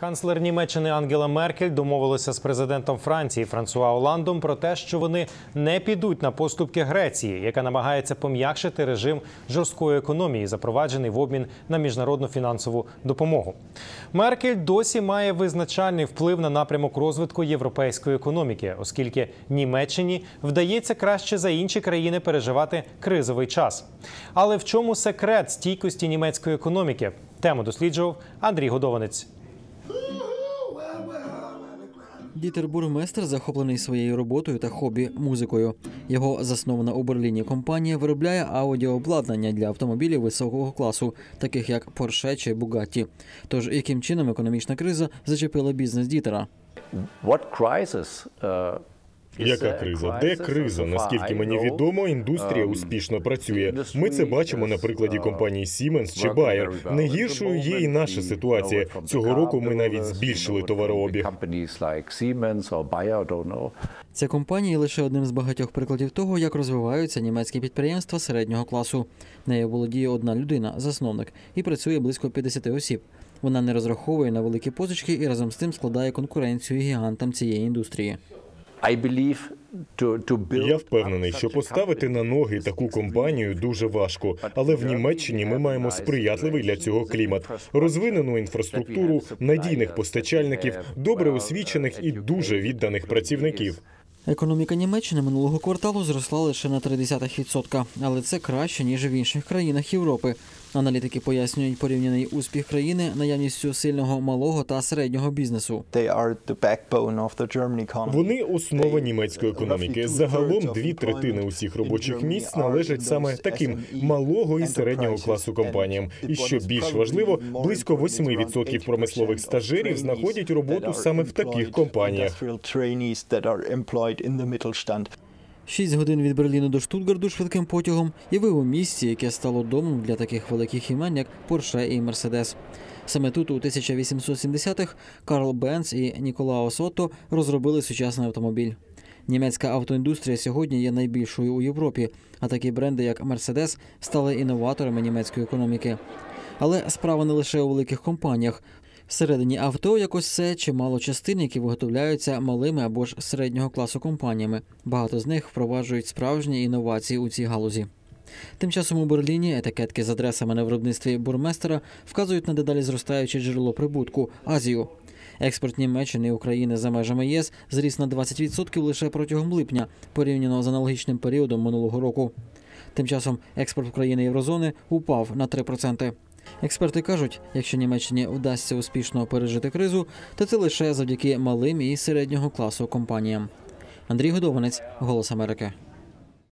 Канцлер Німеччини Ангела Меркель домовилася з президентом Франції Франсуа Оландом про те, що вони не підуть на поступки Греції, яка намагається пом'якшити режим жорсткої економії, запроваджений в обмін на міжнародну фінансову допомогу. Меркель досі має визначальний вплив на напрямок розвитку європейської економіки, оскільки Німеччині вдається краще за інші країни переживати кризовий час. Але в чому секрет стійкості німецької економіки? Тему досліджував Андрій Годованець. Дітер Бурместер захоплений своєю роботою та хобі музикою. Його заснована у Берліні компанія виробляє аудіообладнання для автомобілів високого класу, таких як Porsche чи Bugatti. Тож яким чином економічна криза зачепила бізнес Дітера? What crisis, uh, Яка криза? Де криза? Наскільки мені відомо, індустрія um, успішно працює. Ми це бачимо на прикладі uh, компаній Siemens чи Bayer. Не гіршою є і наша ситуація. Цього року ми навіть збільшили товарообіг. Ця компанія лише одним з багатьох прикладів того, як розвиваються німецькі підприємства середнього класу. Нею володіє одна людина, засновник, і працює близько 50 осіб. Вона не розраховує на великі позички і разом з тим складає конкуренцію гігантам цієї індустрії. I believe to, to build Я впевнений, що поставити на ноги таку компанію дуже важко. Але в Німеччині ми маємо сприятливий для цього клімат, розвинену інфраструктуру, надійних постачальників, добре освічених і дуже відданих працівників. Економіка Німеччини минулого кварталу зросла лише на 0,3%, але це краще ніж в інших країнах Європи. Аналітики пояснюють порівняний успіх країни наявністю сильного малого та середнього бізнесу. Вони основа німецької економіки. Загалом дві третини усіх робочих місць належать саме таким малого і середнього класу компаніям. І що більш важливо, близько 8% промислових стажерів знаходять роботу саме в таких компаніях. Шість годин від Берліну до Штутгарду швидким потягом, і ви у місці, яке стало домом для таких великих імен, як Порше і Мерседес. Саме тут, у 1870-х, Карл Бенц і Ніколаус Отто розробили сучасний автомобіль. Німецька автоіндустрія сьогодні є найбільшою у Європі, а такі бренди, як Мерседес, стали інноваторами німецької економіки. Але справа не лише у великих компаніях. Всередині авто якось все чимало частин, які виготовляються малими або ж середнього класу компаніями. Багато з них впроваджують справжні інновації у цій галузі. Тим часом у Берліні етикетки з адресами на виробництві бурместера вказують на дедалі зростаюче джерело прибутку Азію. Експорт Німеччини і України за межами ЄС зріс на 20% лише протягом липня, порівняно з аналогічним періодом минулого року. Тим часом експорт країни Єврозони упав на 3%. Експерти кажуть, якщо Німеччині вдасться успішно пережити кризу, то це лише завдяки малим і середнього класу компаніям. Андрій Годованець, Голос Америки.